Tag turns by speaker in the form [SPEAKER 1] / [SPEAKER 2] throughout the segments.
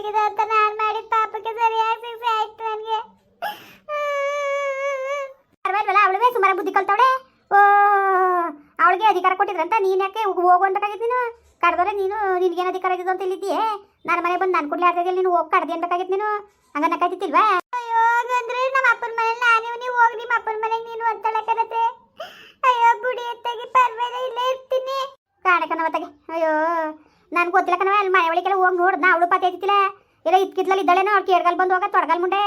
[SPEAKER 1] ಹುಡುಗಿದ ಅಂತ ನಾನು ಮಾಡಿದ ಪಾಪಕ್ಕೆ ಸರಿಯಾಗಿ ಶಿಕ್ಷೆ ಆಯ್ತು ನನಗೆ. ಪರವಾಗಿಲ್ಲ ಅವಳಿಗೆ ಸುಮಾರು ಬುದ್ಧಿ ಕಲ್ತವಳೆ. ಓ ಅವಳಿಗೆ ಅಧಿಕಾರ ಕೊಟ್ಟಿದ್ರಂತ ನೀನು ಯಾಕೆ ಹೋಗು ಅನ್ಬೇಕಾಗಿದ್ದು ನೀನು? ಕಡ್ದವ್ರೆ ನೀನು ನಿನಗೇನು ಅಧಿಕಾರ ಆಗಿದ್ದು ಅಂತ ಇಲ್ಲಿದ್ದೀಯೇ ನನ್ನ ಮನೆ ಬಂದು ನಾನು ಕೊಡ್ಲಿ ಆಡ್ದಾಗ ನೀನು ಹೋಗಿ ಕಡ್ದೆ ಅನ್ಬೇಕಾಗಿತ್ತು ನೀನು? ಹಂಗ ನಕ್ಕಾಯ್ತಿತ್ತಿಲ್ವಾ ಅಯ್ಯೋ ಅಂದ್ರೆ ನಮ್ಮ ಅಪ್ಪನ ಮನೇಲಿ ನಾನು ನೀವು ಹೋಗಿ ನಿಮ್ಮ ಅಪ್ಪನ ಮನೆಗೆ ನೀನು ಅಂತಳಕರತ್ತೆ ಅಯ್ಯೋ ಗುಡಿ ಎತ್ತಾಗಿ ಪರ್ವೇದ ಇಲ್ಲೇ ಇರ್ತೀನಿ. ಕಾಣಕ ನವತ್ತಾಗೆ ಅಯ್ಯೋ ನನ್ಗೆ ಗೊತ್ತಿಲ್ಲ ಕಣವ ಅಲ್ಲಿ ಮನೆ ಒಳಗೆಲ್ಲ ಹೋಗಿ ನೋಡ್ದ ಅವಳು ಪತ್ತೆ ಐತಿಲ್ಲ ಇಲ್ಲ ಇದ್ಕಿದ್ಲಲ್ಲಿ ಇದ್ದಾಳೇನೋ ಅವ್ಳು ಕೇರ್ಗಲ್ ಬಂದು ಹೋಗ, ತೊಡಗಲ್ ಮುಂಡೆ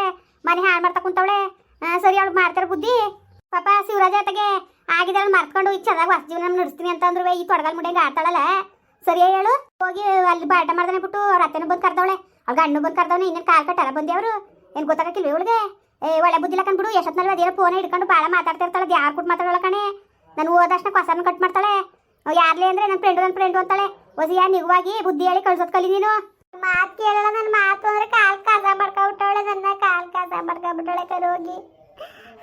[SPEAKER 1] ಮನೆ ಹಾಳು ಮಾಡ್ತಾ ಕುಂತವಳೆ. ಸರಿ, ಅವಳು ಮಾಡ್ತಾರೆ ಬುದ್ಧಿ. ಪಾಪ ಶಿವರಾಜ ಆತಗೆ ಆಗಿದ್ದಾಳೆ ಮರ್ತ್ಕೊಂಡು ಈಗ ಚೆನ್ನಾಗಿ ವಾಸ ಜೀವನ ನಡೆಸ್ತೀನಿ ಅಂತ ಅಂದ್ರು ಈ ತೊಡಗಲ್ ಮುಂಡೆ ಆಡ್ತಾಳಲ್ಲ. ಸರಿ ಹೇಳು. ಹೋಗಿ ಅಲ್ಲಿ ಬಾಟ ಮಾಡ್ದಾನೆ ಬಿಟ್ಟು, ಅವ್ರ ಅತ್ತೆನೂ ಬಂದು ಕರ್ದವಳೆ. ಅವ್ರ ಗಂಡು ಬಂದು ಕರ್ದವನೆ, ಇನ್ನೇನು ಕಾಲ್ ಕಟ್ಟಲ್ಲ ಬಂದೆ ಅವರು? ಏನು ಗೊತ್ತಾಗಕ್ಕಿಲ್ವ ಇವಳಿಗೆ? ಏ, ಒಳ್ಳೆ ಬುದ್ಧಿಲ್ಲ ಕಂಡ್ಬಿಡು ಎಷ್ಟೊತ್ತಿನಲ್ಲಿ ಅದೇನೋ ಫೋನ್ ಹಿಡ್ಕೊಂಡು ಭಾಳ ಮಾತಾಡ್ತಿರ್ತಾಳೆ ಅದು ಯಾರು ಕೊಟ್ಟು ಮಾತಾಡೋಲ್ಲ ಕಣೆ. ನಾನು ಹೋದಷ್ಟು ಕೊಸನ ಕಟ್ ಮಾಡ್ತಾಳೆ. ಯಾರ್ಲಿ ಅಂದ್ರೆ ನನ್ನ ಫ್ರೆಂಡು ನನ್ನ ಫ್ರೆಂಡು ಅಂತಾಳೆ. ಒಸಿಯ ನಿಗವಾಗಿ ಬುದ್ಧಿ ಹೇಳಿ ಕಳ್ಸೋದ್ ಕಲಿ ನೀನು? ಮಾತು ಕೇಳಲ್ಲ ನನ್ನ ಮಾತು ಅಂದ್ರೆ ಕಾಲ್ ಕಾಸ ಮಾಡ್ಕೊಬಿಟ್ಟವಳೆ ನನ್ನ ಕಾಲ್ ಕಾಸ ಮಾಡ್ಕೊಬಿಟ್ಟವಳೆ ಕರೋಗಿ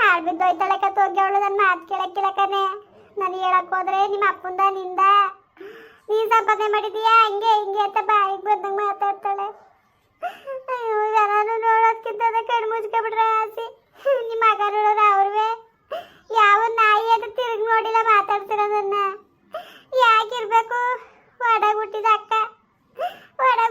[SPEAKER 1] ಹಾಳು ಬಿದ್ದೋಯ್ತಾಳೆ ಕತ್ತ ಅವಳು ನನ್ನ ಮಾತು ಕೇಳಕ್ಕಿಲ್ಲ ಕಣೆ. ನಾನು ಹೇಳಕ್ ಹೋದ್ರೆ ನಿಮ್ಮ ಅಪ್ಪಂದ, ನಿಂದ. ನೀನ್ ಸಂಪಾದನೆ ಮಾಡಿದೀಯಾ? ಹಂಗೆ, ಹಿಂಗೆ ಅಂತ ಬಾಯಿಗೆ ಬಂದಂಗೆ ಮಾತಾಡ್ತಾಳೆ ಅಯ್ಯೋ ಯಾರು ನೋಡೋದ್ಕಿಂತ ಕಣ್ಣು ಮುಚ್ಕೊಬಿಟ್ರೆ ಆಸಿ. ನಿಮ್ಮ ಮಗ ನೋಡೋದು ಅವ್ರವೇ. ಯಾವ ನಾಯಿ ಅಂತ ತಿರುಗಿ ನೋಡಿಲ್ಲ ಮಾತಾಡ್ತಿರೋದನ್ನ ಯಾಕಿರ್ಬೇಕು ಒಡಗ ಹುಟ್ಟಿದ ಅಕ್ಕ. ಒಡಗ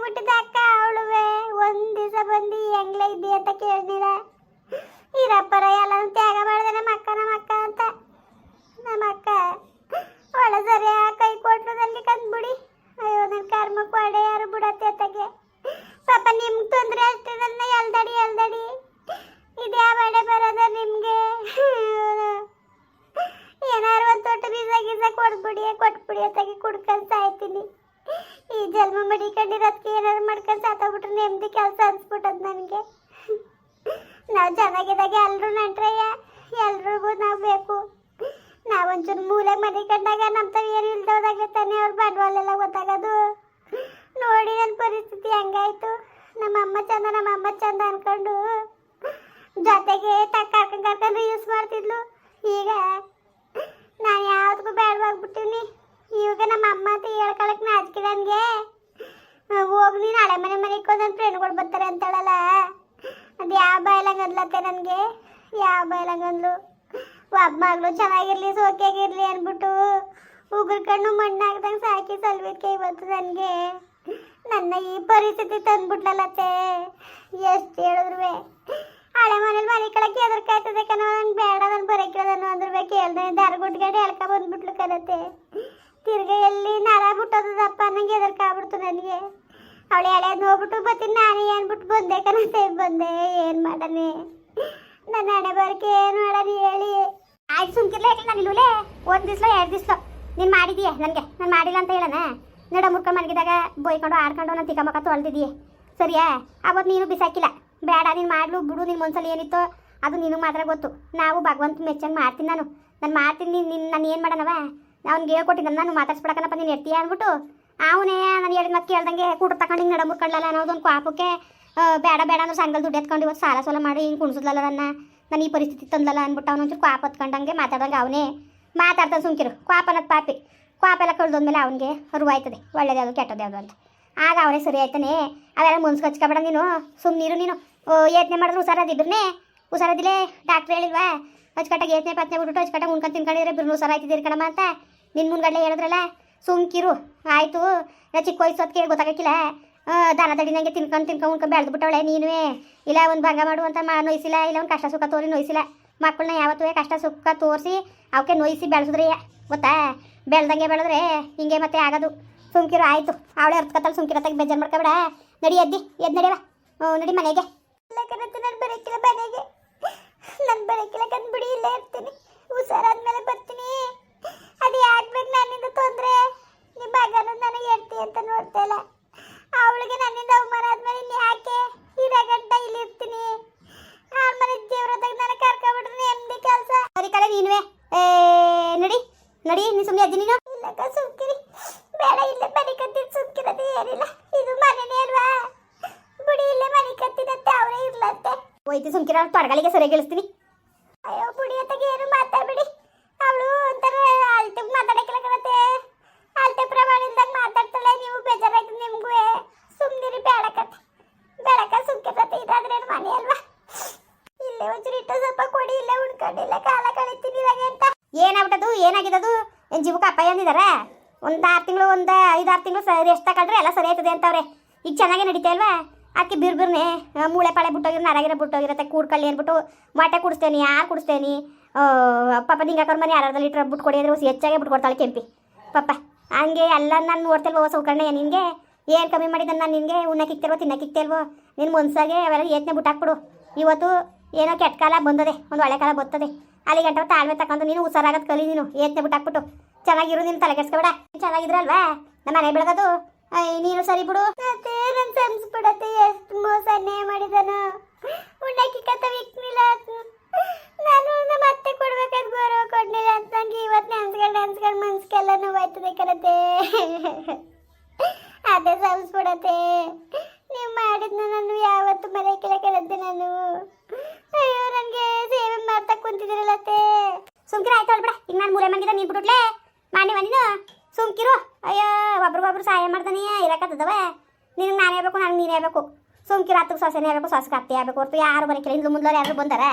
[SPEAKER 1] ಮಾಡ್ಕೊಂಡು ಸಾತೋಗ್ಬಿಟ್ರೆ ನೆಮ್ಮದಿ ಕೆಲಸ ಅನ್ಸ್ಬಿಟ್ಟದ್ ನನಗೆ. ನಾವು ಚೆನ್ನಾಗಿದ್ದಾಗ ಎಲ್ಲರೂ ನಂಟ್ರಯ್ಯ ಎಲ್ರಿಗೂ ನಾವು ಬೇಕು. ನಾವೊಂಚೂರು ಮೂಲೆ ಮನೆ ಕಂಡಾಗ ನಮ್ಮ ತಾವು ಏನು ಇಲ್ದೋದಾಗ ತಾನೇ ಅವ್ರ ಬಂಡವಾಳ ಎಲ್ಲ ಗೊತ್ತಾಗೋದು ನೋಡಿ ನನ್ನ ಪರಿಸ್ಥಿತಿ ಹಂಗಾಯ್ತು. ನಮ್ಮ ಅಮ್ಮ ಚಂದ ನಮ್ಮ ಅಮ್ಮ ಚಂದ ಅನ್ಕೊಂಡು ಜೊತೆಗೆ ತಕ್ಕ ಕರ್ಕೊಂಡು ಕರ್ಕೊಂಡು ಯೂಸ್ ಮಾಡ್ತಿದ್ಲು. ಈಗ ನಾನು ಯಾವ್ದಕ್ಕೂ ಬೇಡವಾಗ್ಬಿಟ್ಟಿನಿ ಇವಾಗ ನಮ್ಮ ಅಮ್ಮ ಅಂತ ಹೇಳ್ಕೊಳಕ್ ನಾಚಿಕೆ ನನಗೆ ಹೋಗಿ ನೀನು ಹಳೆ ಮನೆ ಮನೆಗೆ ನನ್ನ ಫ್ರೆಂಡ್ಗಳು ಬರ್ತಾರೆ ಅಂತಾಳಲ್ಲ ಅದು ಯಾವ ಬಾಯ್ಲಂಗದ್ಲತ್ತೆ ನನಗೆ ಬಾಯ್ಲಂಗಂದ್ಲು ಒಬ್ಬ ಮಗಳು ಚೆನ್ನಾಗಿರ್ಲಿ ಸೋಕಿಯಾಗಿರ್ಲಿ ಅಂದ್ಬಿಟ್ಟು ಉಗುರು ಕಣ್ಣು ಮಣ್ಣಾಗ್ದಂಗೆ ಸಾಕಿ ಸಲ್ವಿದ್ಕೆ ಇವತ್ತು ನನಗೆ. ನನ್ನ ಈ ಪರಿಸ್ಥಿತಿ ತಂದ್ಬಿಟ್ಲಲ್ಲತ್ತೆ ಎಷ್ಟು ಹೇಳಿದ್ರು ಹಳೆ ಮನೇಲಿ ಮನೆ ಕಳಕ್ಕೆ ಎದುರ್ಕಾಯ್ತದೆ ಕಣ, ನಂಗೆ ಬೇಡ ನಾನು ಬರೋಕಿರೋದನ್ನು ಅಂದ್ರು ಕೇಳ್ದೆ ದಾರ ಗುಟ್ಗಡೆ ಎಳ್ಕ ಬಂದ್ಬಿಟ್ಲು ಕರತ್ತೆ ತಿರ್ಗ ಎಲ್ಲಿ ನರ ಬಿಟ್ಟೋದಪ್ಪ ನಂಗೆ ಎದುರ್ಕಾಗ್ಬಿಡ್ತು ನನಗೆ. ಅವಳು ಎಳೆದು ನೋಡ್ಬಿಟ್ಟು ಬರ್ತೀನಿ ನಾನೇ ಏನ್ಬಿಟ್ಟು ಬಂದೆ ಕಣತೆ, ಬಂದೆ, ಏನು ಮಾಡನೆ. ನನ್ನ ಹಣೆ ಬರಕ್ಕೆ ಏನು ಮಾಡೋದು ಹೇಳಿ? ಆಯ್ತು ಸುಮ್ಕಿರ್ಲ ಯಾಕೆ ನಾನು ಇಲ್ಲೂಲೆ ಒಂದು ದಿವ್ಸ ಎರಡು ದಿವ್ಸ ನೀನು ಮಾಡಿದೀಯ ನನಗೆ? ನಾನು ಮಾಡಿಲ್ಲ ಅಂತ ಹೇಳೋಣ? ನಡ ಮುರ್ಕೊಂಡು ಮಲಗಿದಾಗ ಬೈಕೊಂಡು ಆಡ್ಕೊಂಡು ನಾನು ತಿಕ್ಕ ಮಕ್ಕ ತೊಳ್ದಿದ್ದೀಯ ಸರಿಯಾ? ಅವತ್ತು ನೀನು ಬಿಸಾಕಿಲ್ಲ. ಬೇಡ ನೀನು ಮಾಡಲು ಬಿಡು ನಿನ್ನ ಮನ್ಸಲ್ಲಿ ಏನಿತ್ತೋ ಅದು ನಿನಗೆ ಮಾತ್ರ ಗೊತ್ತು. ನಾವು ಭಗವಂತ ಮೆಚ್ಚಂಗೆ ಮಾಡ್ತೀನಿ ನಾನು. ನಾನು ಮಾಡ್ತೀನಿ ನೀನು ನಿನ್ನ ನಾನು ಏನು ಮಾಡೋಣವ? ಅವ್ನಿಗೆ ಹೇಳ್ಕೊಟ್ಟಿದ್ದ ನಾನು ಮಾತಾಡ್ಸ್ಬಿಡಕನಪ್ಪ ನೀನು ಎರ್ತೀಯ ಅಂದ್ಬಿಟ್ಟು ಅವನೇ ನಾನು ಹೇಳಿದ ಮತ್ತೆ ಕೇಳ್ದಂಗೆ ಕೂಟ ತಗೊಂಡು ಹಿಂಗೆ ನಡ ಮುರ್ಕೊಳ್ಳಲ್ಲ ಅನ್ನೋದೊಂದು ಪಾಪಕ್ಕೆ ಆ, ಬೇಡ ಬೇಡ ಅಂದ್ರೆ ಸಂಗಲ್ ದುಡ್ಡು ಎತ್ಕೊಂಡು ಇವತ್ತು ಸಾಲ ಸೋಲ ಮಾಡಿ ಹಿಂಗೆ ಕುಣಿಸಿದ್ಲಲ್ಲ ನನ್ನ. ನಾನು ಈ ಪರಿಸ್ಥಿತಿ ತಂದಲ್ಲ ಅಂದ್ಬಿಟ್ಟು ಅವನೊಂಚೂರು ಕ್ವಾಪ್ ಹತ್ಕೊಂಡಂಗೆ ಮಾತಾಡ್ದಂಗೆ ಅವನೇ ಮಾತಾಡ್ತಾನೆ ಸುಮ್ಕಿರು. ಕ್ವಾಪ್ ಪಾಪಿ. ಕ್ವಾಪ್ ಎಲ್ಲ ಕಳ್ದೋದ್ಮೇಲೆ ಅವನಿಗೆ ಅರಿವು ಆಯ್ತದೆ ಒಳ್ಳೇದು ಯಾವುದು ಅಂತ. ಆಗ ಅವನೇ ಸರಿ ಆಯ್ತಾನೆ. ಅವೆಲ್ಲ ಮುನ್ಸ್ಗೆ ಹಚ್ಕೊಬೇಡ ನೀನು. ಸುಮ್ಮನಿರು ನೀನು. ಯತ್ನೆ ಮಾಡಿದ್ರು ಹುಷಾರದಿದ್ರನೇ? ಹುಷಾರದಿಲ್ಲೇ? ಡಾಕ್ಟ್ರ್ ಹೇಳಿಲ್ವಾ? ಅಚ್ಚುಕಟ್ಟಾಗಿ ಏತ್ನೆ ಪತ್ನೆ ಬಿಟ್ಬಿಟ್ಟು ಅಚ್ಚುಕಟ್ಟಾಗಿ ಉಣ್ಕೊಂಡು ತಿನ್ಕೊಂಡಿದ್ರೆ ಇಬ್ರು ಹುಷಾರ ಆಯ್ತಿದ್ದೀರಿ ಕಣಮ್ಮ ಅಂತ. ನಿನ್ನ ಮುಂದ್ಗಡೆ ಹೇಳಿದ್ರಲ್ಲ. ಸುಮ್ಕಿರು. ಆಯಿತು. ನಾ ಚಿಕ್ಕ ವಯಸ್ಸು ಅದಕ್ಕೆ ಗೊತ್ತಾಗಕ್ಕಿಲ್ಲ. ದನ ದಡಿನಂಗೆ ತಿನ್ಕೊಂಡು ತಿನ್ಕೊಂಡು ಉಣ್ಕೊಂಡು ಬೆಳೆದು ಬಿಟ್ಟವಳೆ, ನೀನುವೇ. ಇಲ್ಲ, ಒಂದು ಭಂಗ ಮಾಡು ಅಂತ ಮಾ ನೋಯಿಸಿಲ್ಲ, ಇಲ್ಲ, ಒಂದು ಕಷ್ಟ ಸುಖ ತೋರಿ ನೋಯಿಸಿಲ್ಲ. ಮಕ್ಕಳನ್ನ ಯಾವತ್ತೂ ಕಷ್ಟ ಸುಖ ತೋರಿಸಿ ಅವಕ್ಕೆ ನೋಯಿಸಿ ಬೆಳೆಸಿದ್ರಿ ಗೊತ್ತಾ? ಬೆಳ್ದಂಗೆ ಬೆಳೆದ್ರೆ ಹಿಂಗೆ ಮತ್ತೆ ಆಗೋದು. ಸುಮ್ಕಿರು, ಆಯಿತು. ಅವಳೆ ಅರ್ತ್ಕತ್ತಲ್ಲ ಸುಮ್ಕಿರತ್ತಾಗ ಬೇಜಾರು ಮಾಡ್ಕೊಬೇಡ ನಡಿ, ಎದ್ದಿ ಎದ್ದು ನಡಿಯವ ನಡಿ ಮನೆಗೆ. ನಾನು ಬರೋಕ್ಕಿಲ್ಲ ಮನೆಗೆ. ನಾನು ಬರೋಕ್ಕಿಲ್ಲ ಕಂದ್ಬಿಡಿ ಇಲ್ಲೇ ಇರ್ತೀನಿ. ಹುಷಾರಾದ್ಮೇಲೆ ಬರ್ತೀನಿ. ಅದು ಯಾಕೆ ಬೇಕು ನನ್ನಿಂದ ತೊಂದರೆ? ನಿಮ್ಮ ಮಗನ ನನಗೆ ಹೇಳ್ತಿ ಅಂತ ನೋಡ್ತಾ ಇಲ್ಲ. ಅವಳಿಗೆ ನನ್ನಿಂದ ಅವಮಾನ ಆದ್ಮೇಲೆ ಇಲ್ಲಿ ಯಾಕೆ? ಇರೋ ಗಂಟ ಇಲ್ಲಿ ಇರ್ತೀನಿ ಆ ಮನೆ ದೇವ್ರದಾಗ ನನಗೆ ಕರ್ಕೊಬಿಟ್ರೆ ನೆಮ್ಮದಿ ಕೆಲಸ. ಸರಿ ಕಲೆ ನೀನುವೆ. ಏ, ನಡಿ ನಡಿ ನೀ ಸುಮ್ಮನೆ ಅಜ್ಜಿ, ನೀನು. ಇಲ್ಲಕ್ಕ ಸುಮ್ಕಿರಿ. ಬೇಡ, ಇಲ್ಲೇ ಮನೆ ಕತ್ತಿದ್ ಸುಮ್ಕಿರೋದು ಏನಿಲ್ಲ. ಇದು ಮನೆನೇ ಅಲ್ವಾ? ಬಿಡಿ, ಇಲ್ಲೇ ಮನೆ ಕತ್ತಿನಂತೆ ಅವರೇ ಇರ್ಲಂತೆ. ಹೋಯ್ತು ಸುಮ್ಕಿರ ತೊಡಗಲಿಗೆ ಸರಿಯಾಗಿ ಇಳಿಸ್ತೀನಿ ಅಯ್ಯೋ, ಬುಡಿ, ಅತ್ತಗೆ ಏನು ಮಾತಾಡ್ಬಿಡಿ ಅವಳು ಒಂಥರ ಅಳ್ತೆ ಮಾತಾಡಕ್ಕಿಲ್ಲ ಕಣತೆ ಅಳ್ತೆ ಪ್ರಮಾಣದಾಗ ಮಾತಾಡ್ತಾಳೆ ನೀವು ಬೇಜಾರಾಯ್ತು ನಿಮ್ಗೂ ಸುಮ್ಮನಿರಿ ಬೇಡಕತ್ತೆ ಬೇಡಕ ಸುಮ್ಕಿರತ್ತೆ ಇದಾದ್ರೆ ಮನೆ ಅಲ್ವಾ? ಇಲ್ಲ ಒಂಚೂರು ಇಟ್ಟು ಸ್ವಲ್ಪ ಕೊಡಿ ಇಲ್ಲೇ ಉಣ್ಕೊಂಡಿಲ್ಲ ಕಾಲ ಕಳಿತೀನಿ ಇವಾಗ ಅಂತ
[SPEAKER 2] ಏನಾಗ್ಬಿಟ್ಟದು? ಏನಾಗಿದ್ದದು? ಏನು ಜೀವಕ್ಕೆ ಅಪ್ಪ ಅಂದಿದಾರ? ಒಂದು ಆರು ತಿಂಗಳು ಒಂದು ಐದಾರು ತಿಂಗಳು ಸರಿ ಎಷ್ಟು ತಗೊಂಡ್ರೆ ಎಲ್ಲ ಸರಿ ಆಯ್ತದೆ ಅಂತವ್ರೆ. ಈಗ ಚೆನ್ನಾಗೇ ನಡೀತಾ ಅಲ್ವಾ ಅದಕ್ಕೆ ಬಿರ್ ಬಿರ್ನೆ ಆ, ಮೂಳೆ ಪಾಳೆ ಬಿಟ್ಟೋಗಿರೋ ನರಗಿರ ಬಿಟ್ಟೋಗಿರತ್ತೆ ಕೂಡ್ಕಳ್ಳಿ ಅಂದ್ಬಿಟ್ಟು ಮೊಟ್ಟೆ ಕುಡಿಸ್ತೇನೆ ಯಾರು ಕುಡಿಸ್ತೇನೆ? ಪಾಪ ನಿಂಗೆ ಹಾಕೋರ್ ಮನೆ ಯಾರಾದ್ರೂ ಲೀಟ್ರ್ ಬಿಟ್ಟು ಕೊಡಿ ಅಂದ್ರೆ ಹೆಚ್ಚಾಗೆ ಬಿಟ್ಕೊಡ್ತಾಳೆ ಕೆಂಪಿ. ಪಾಪ ಹಂಗೆ ಎಲ್ಲ ನಾನು ನೋಡ್ತಿಲ್ವೋ ಸೌಕರ್ಣ ನಿನಗೆ? ಏನು ಕಮ್ಮಿ ಮಾಡಿದ ನಾನು ನಿನಗೆ? ಉಣ್ಣಕ್ಕೆ ತಿನ್ನಕ್ಕಿಕ್ತಿಲ್ವೋ ನಿನ್ನ ಮನ್ಸಾಗೆ ಅವೆಲ್ಲ ಏತ್ನೆ ಬಿಟ್ಟಾಕ್ಬಿಡು ಇವತ್ತು ಏನೋ ಕೆಟ್ಟ ಕಾಲ ಬಂದದೆ, ಒಂದು ಒಳ್ಳೆ ಕಾಲ ಬರ್ತದೆ. ಅಲ್ಲಿ ಗಂಟವ ತಾಳ್ಮೆ ತಗೊಂಡು ನೀನು ಹುಷಾರಾಗದ್ ಕಲಿ ನೀನು ಏತ್ನೆ ಬಿಟ್ಟಾಕ್ಬಿಟ್ಟು ಚೆನ್ನಾಗಿರು ನೀನು ತಲೆ ಕೆಡ್ಸ್ಕೊಬೇಡ. ಚೆನ್ನಾಗಿದ್ರಲ್ವಾ? ನಮ್ಮ ಮನೆ ಬೆಳಗೋದು. ನೀನು ಸರಿ ಬಿಡು.
[SPEAKER 1] ಸಂಸ್ಬಿಡತ್ತೆ ಎಷ್ಟು ಮೋಸನೇ ಮಾಡಿದನು. ನಾನು ನಮ್ಮ ಅತ್ತೆ ಕೊಡ್ಬೇಕಾದ ಗೌರವ ಕೊಡ್ಲಿಲ್ಲ ಅಂತ ನಂಗೆ ಇವತ್ತು ನೆನ್ಸ್ಕೊಂಡು ನೆನ್ಸ್ಕೊಂಡು ಮನ್ಸ್ಗೆಲ್ಲ ನೋವಾಯ್ತದೆ ಕರತೆ ಅದೇ ಸಲ್ಸ್ಬಿಡತ್ತೆ. ನೀವು ಮಾಡಿದ್ನ ನಾನು ಯಾವತ್ತು ಮರೆಯಕ್ಕಿಲ್ಲ ಕರತ್ತೆ ನಾನು. ಅಯ್ಯೋ ನನಗೆ ಸೇವೆ ಮಾಡ್ತಾ ಕುಂತಿದ್ದೀರಲ್ಲತ್ತೆ
[SPEAKER 2] ಸುಮ್ಕಿರ, ಆಯ್ತು ಬಿಡ ಈಗ ನಾನು ಮೂಲೆ ಮಂದಿದ ನೀನು ಬಿಟ್ಬಿಟ್ಲೆ ಮಾಡಿ ನೀನು. ಸುಮ್ಕಿರು. ಅಯ್ಯೋ, ಒಬ್ರು ಒಬ್ರು ಸಹಾಯ ಮಾಡ್ತಾನೆ, ಇರಕತ್ತದವ. ನಿನಗೆ ನಾನು ಹೇಳ್ಬೇಕು ನನಗೆ ನೀನು ಹೇಳ್ಬೇಕು. ಸುಮ್ಕಿರ ಹತ್ತಿಗೆ ಸೊಸೆನೇ ಹೇಳ್ಬೇಕು ಸೊಸೆ ಅತ್ತೆ ಹೇಳ್ಬೇಕು ಹೊರತು ಯಾರು ಬರಕಿಲ್ಲ. ಹಿಂದೆ ಮುಂದೆ ಯಾರು ಬಂದಾರ?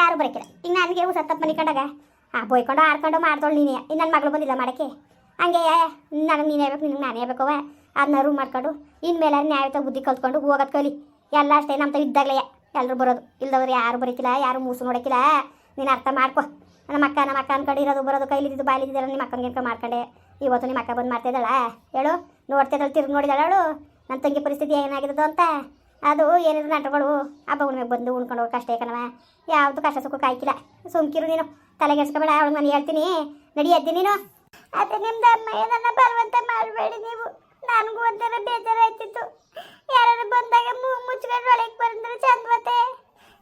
[SPEAKER 2] ಯಾರು ಬರಕಿಲ್ಲ. ಈಗ ನನಗೆ ಸತ್ತಪ್ಪ ಮನಿಕೊಂಡಾಗ ಆ, ಬೊಯ್ಕೊಂಡು ಆಡ್ಕೊಂಡು ಮಾಡ್ದೋಳು ನೀನೇ. ಇನ್ನು ನನ್ನ ಮಗಳು ಬಂದಿಲ್ಲ ಮಾಡಕ್ಕೆ. ಹಂಗೆ ನನಗೆ ನೀನು ಹೇಳ್ಬೇಕು, ನಿನಗೆ ನಾನು ಹೇಳ್ಬೇಕವ ಅದನ್ನ ರೂಮ್ ಮಾಡ್ಕೊಂಡು ಇನ್ಮೇಲೆ ನ್ಯಾಯತ ಬುದ್ಧಿ ಕಲ್ತ್ಕೊಂಡು ಹೋಗೋದು ಕಲಿ. ಎಲ್ಲ ಅಷ್ಟೇ ನಮ್ಮ ಇದ್ದಾಗಲೇ ಎಲ್ಲರೂ ಬರೋದು. ಇಲ್ದವ್ರು ಯಾರು ಬರೀತಿಲ್ಲ, ಯಾರು ಮೂಸು ನೋಡಕ್ಕಿಲ್ಲ. ನೀನು ಅರ್ಥ ಮಾಡ್ಕೊ. ನಮ್ಮ ಅಕ್ಕ ನಮ್ಮ ಅಕ್ಕ ಅನ್ಕೊಂಡು ಇರೋದು, ಬರೋದು ಕೈಲಿದ್ದು ಬಾಲಿದ್ದಿದ್ದಲ್ಲ ನಿಮ್ಮ ಅಕ್ಕನ ಗಿನ್ಕ ಮಾಡ್ಕೊಂಡೆ. ಇವತ್ತು ನಿಮ್ಮ ಅಕ್ಕ ಬಂದು ಮಾಡ್ತಿದ್ದಾಳ. ಹೇಳು, ನೋಡ್ತಿದ್ದಾಳೆ, ತಿರುಗಿ ನೋಡಿದಾಳ ಅವಳು ನನ್ನ ತಂಗಿ ಪರಿಸ್ಥಿತಿ ಏನಾಗಿರೋದು ಅಂತ. ಅದು ಏನಿದ್ರು ನಟಗಳು ಹಬ್ಬ ಹುಣ್ಣಿಗೆ ಬಂದು ಉಣ್ಕೊಂಡು ಹೋಗಿ ಕಷ್ಟ ಏಕನವ ಯಾವುದು ಕಷ್ಟ ಸುಖ ಕಾಯ್ಕಿಲ್ಲ ಸುಮ್ಕಿರು ನೀನು. ತಲೆಗೆಡ್ಸ್ಕೊಬೇಡ ಅವಳು ನಾನು ಹೇಳ್ತೀನಿ. ನಡಿ ನೀನು.
[SPEAKER 1] ಅದೇ ನಿಮ್ದು ಅಮ್ಮ, ಏನನ್ನ ಬರುವಂತೆ ಮಾಡಬೇಡಿ ನೀವು. ನನಗೂ ಒಂಥರ ಬೇಜಾರಾಯ್ತಿತ್ತು. ಯಾರು ಬಂದಾಗ ಮೂ ಮುಚ್ಕೊಂಡು ಒಳಗೆ ಬಂದ್ರೆ ಚಂದವತ್ತೆ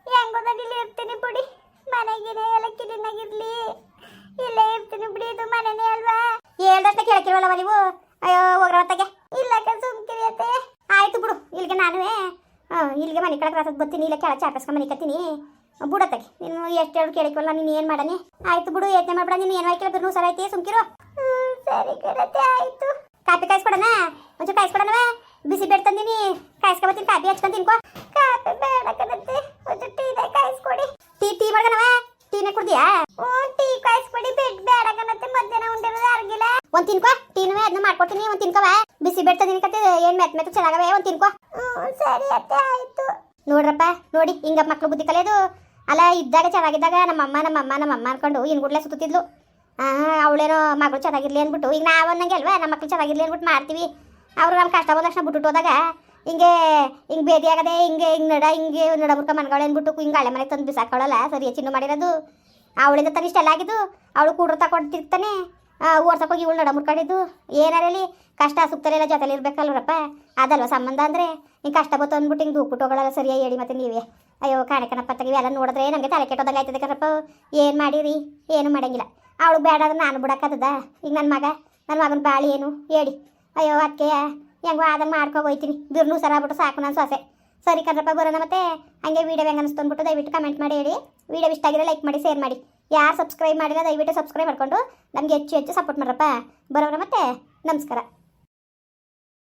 [SPEAKER 1] ಹೆಂಗೋದಾಗ ಇಲ್ಲಿ ಇರ್ತೀನಿ ಬಿಡಿ. ಮನೆಗಿನ ಎಲ್ಲ ಕಿಲಿನಾಗಿರ್ಲಿ ಇಲ್ಲೇ ಇರ್ತೀನಿ ಬಿಡಿ ಇದು ಮನೆನೇ ಅಲ್ವಾ?
[SPEAKER 2] ಹೇಳ್ದಷ್ಟ ಕೇಳಕ್ಕಿಲ್ವಲ್ಲವ ನೀವು? ಅಯ್ಯೋ ಹೋಗ್ರವತ್ತಾಗೆ
[SPEAKER 1] ಇಲ್ಲಕ್ಕ ಸುಮ್ಕಿರಿಯತ್ತೆ
[SPEAKER 2] ಆಯ್ತು ಬಿಡು ಇಲ್ಲಿಗೆ ನಾನುವೇ. ಹಾಂ ಇಲ್ಲಿಗೆ ಮನೆ ಕಡೆ ಕ್ರಾಸಕ್ಕೆ ಬರ್ತೀನಿ ಇಲ್ಲ ಕೆಳ ಚಾಪಸ್ಕೊಂಡು ಮನೆ ಕತ್ತೀನಿ ಬಿಡತ್ತಾಗೆ ನೀನು ಎಷ್ಟು ಹೇಳಿ ಕೇಳಿಕವಲ್ಲ ನೀನು ಏನು ಮಾಡನೆ? ಆಯ್ತು ಬಿಡು ಯೋಚನೆ ಮಾಡ್ಬೇಡ ನೀನು ಏನು ಹಾಕಿಲ್ಲ ಬಿರು ಸರ ಐತಿ ಸುಮ್ಕಿರು.
[SPEAKER 1] ಸರಿ ಕರತೆ ಆಯ್ತು.
[SPEAKER 2] ಕಾಪಿ ಕಾಯಿಸ್ಕೊಡೋಣ? ಒಂಚೂರು ಕಾಯಿಸ್ಕೊಡಣವ? ಬಿಸಿ ಬೇಡ ತಂದಿನಿ. ಕಾಯಿಸ್ಕೊಬತ್ತೀನಿ ಕಾಪಿ ಹಚ್ಕೊಂಡು ತಿನ್ಕೋ.
[SPEAKER 1] ಕಾಪಿ ಬೇಡ ಒಂಚೂರು ಟೀ ಬೇ ಕಾಯಿಸ್ಕೊಡಿ.
[SPEAKER 2] ಟೀ ಟೀ ಮಾಡ್ಕಣವ ಟೀನೇ ಕುಡ್ದಿಯಾ?
[SPEAKER 1] ಓ ಟೀ ಕಾಯಿಸ್ಕೊಡಿ. ಬೆಡ್ ಬೇಡ ಕಣತ್ತೆ ಮಧ್ಯಾಹ್ನ ಉಂಡಿರೋದು ಅರ್ಗಿಲ್ಲ
[SPEAKER 2] ಒಂದು ತಿನ್ಕೋ. ಟೀನುವೆ, ಅದನ್ನ ಮಾಡ್ಕೊಡ್ತೀನಿ. ಒಂದು ತಿನ್ಕೋವ? ಬಿಸಿ ಬೇಡ ತಂದಿನಿ ಕತೆ. ಏನ್ ಮೆತ್ತ ಮೆತ್ತ ಚೆನ್ನಾಗವೆ? ಒಂದು ತಿನ್ಕೋ.
[SPEAKER 1] ಸರಿ ಅತ್ತೆ, ಆಯ್ತು.
[SPEAKER 2] ನೋಡ್ರಪ್ಪ, ನೋಡಿ ಹಿಂಗ ಮಕ್ಳು ಬುದ್ಧಿ ಕಲಿಯೋದು. ಅಲ್ಲ, ಇದ್ದಾಗ, ಚೆನ್ನಾಗಿದ್ದಾಗ ನಮ್ಮಮ್ಮ ನಮ್ಮ ಅಮ್ಮ ಅನ್ಕೊಂಡು ಇನ್ಗುಡ್ಲೆ ಸುತ್ತಿದ್ಲು ಅವಳೇನೋ ಮಗಳು ಚೆನ್ನಾಗಿರ್ಲಿ ಅಂದ್ಬಿಟ್ಟು, ಈಗ ನಾವು ಅನ್ನಂಗೆ ಅಲ್ವಾ ನಮ್ಮ ಮಕ್ಳು ಚೆನ್ನಾಗಿರ್ಲಿ ಅಂದ್ಬಿಟ್ಟು ಮಾಡ್ತೀವಿ. ಅವರು ನಮ್ಮ ಕಷ್ಟ ಬಂದ ತಕ್ಷಣ ಬಿಟ್ಬಿಟ್ಟು ಹೋದಾಗ ಹಿಂಗೆ ಹಿಂಗೆ ಭೇದಿ ಆಗದೆ, ಹಿಂಗೆ ಹಿಂಗೆ ನಡ, ಹಿಂಗೆ ನಡಬುರ್ಕ ಮನ್ಗಳು ಅಂದ್ಬಿಟ್ಟು ಹಿಂಗೆ ಹಳೆ ಮನೆಗೆ ತಂದು ಬಿಸಾಕೊಳ್ಳಲ್ಲ ಸರಿ ಚಿನ್ನು ಮಾಡಿರೋದು? ಅವಳಿಂದ ತಾನು ಇಷ್ಟೆಲ್ಲ ಆಗಿದ್ದು, ಅವಳು ಕೂಡ್ರು ತಗೊಂಡಿರ್ತಾನೆ ಓಡ್ಸಕ್ಕೋಗಿ ಇವಳು ನಡ ಮುರ್ಕೊಂಡಿದ್ದು. ಏನಾರಲ್ಲಿ ಕಷ್ಟ ಸುಕ್ತಲೆಲ್ಲ ಜೊತೆಲಿ ಇರ್ಬೇಕಲ್ವರಪ್ಪ ಅದಲ್ವ ಸಂಬಂಧ ಅಂದರೆ? ಹಿಂಗೆ ಕಷ್ಟ ಬತ್ತು ಅಂದ್ಬಿಟ್ಟು ಹಿಂಗೆ ದೂಕ್ಬಿಟ್ಟು ಹೋಗೋಲ್ಲ ಸರಿಯಾಗಿ ಹೇಳಿ ಮತ್ತೆ ನೀವೇ. ಅಯ್ಯೋ ಕಾಣೆ ಕಣಪ್ಪ ಎಲ್ಲ ನೋಡಿದ್ರೆ ನಮಗೆ ತಲೆ ಕೆಟ್ಟೋದಂಗೆ ಆಯ್ತದೆ ಕಣಪ್ಪ, ಏನು ಮಾಡಿರಿ? ಏನು ಮಾಡಂಗಿಲ್ಲ. ಅವಳು ಬೇಡ ಅಂದ್ರೆ ನಾನು ಬಿಡಕ್ಕದ ಈಗ ನನ್ನ ಮಗ ನನ್ನ ಮಗನ ಬಾಳಿ ಏನು? ಹೇಳಿ. ಅಯ್ಯೋ, ಅದಕ್ಕೆ ಹೆಂಗೋ ಆದಂಗೆ ಮಾಡ್ಕೊ ಹೋಯ್ತೀನಿ. ಬಿರ್ನು ಸರ ಆಗ್ಬಿಟ್ಟು ಸಾಕು ನಾನು ಸೊಸೆ. ಸರಿ ಕಣ್ರಪ್ಪ ಬರೋಣ ಮತ್ತೆ? ಹಂಗೆ ವೀಡಿಯೋ ಹೆಂಗೆ ಅನಿಸ್ತು ಅಂದ್ಬಿಟ್ಟು ದಯವಿಟ್ಟು ಕಮೆಂಟ್ ಮಾಡಿ, ಹೇಳಿ. ವೀಡಿಯೋ ಇಷ್ಟ ಆಗಿದ್ರೆ ಲೈಕ್ ಮಾಡಿ ಶೇರ್ ಮಾಡಿ. ಯಾರು ಸಬ್ಸ್ಕ್ರೈಬ್ ಮಾಡಿಲ್ಲ, ದಯವಿಟ್ಟು ಸಬ್ಸ್ಕ್ರೈಬ್ ಮಾಡ್ಕೊಂಡು ನಮಗೆ ಹೆಚ್ಚು ಹೆಚ್ಚು ಸಪೋರ್ಟ್ ಮಾಡ್ರಪ್ಪ. ಬರೋಣ ಮತ್ತೆ? ನಮಸ್ಕಾರ.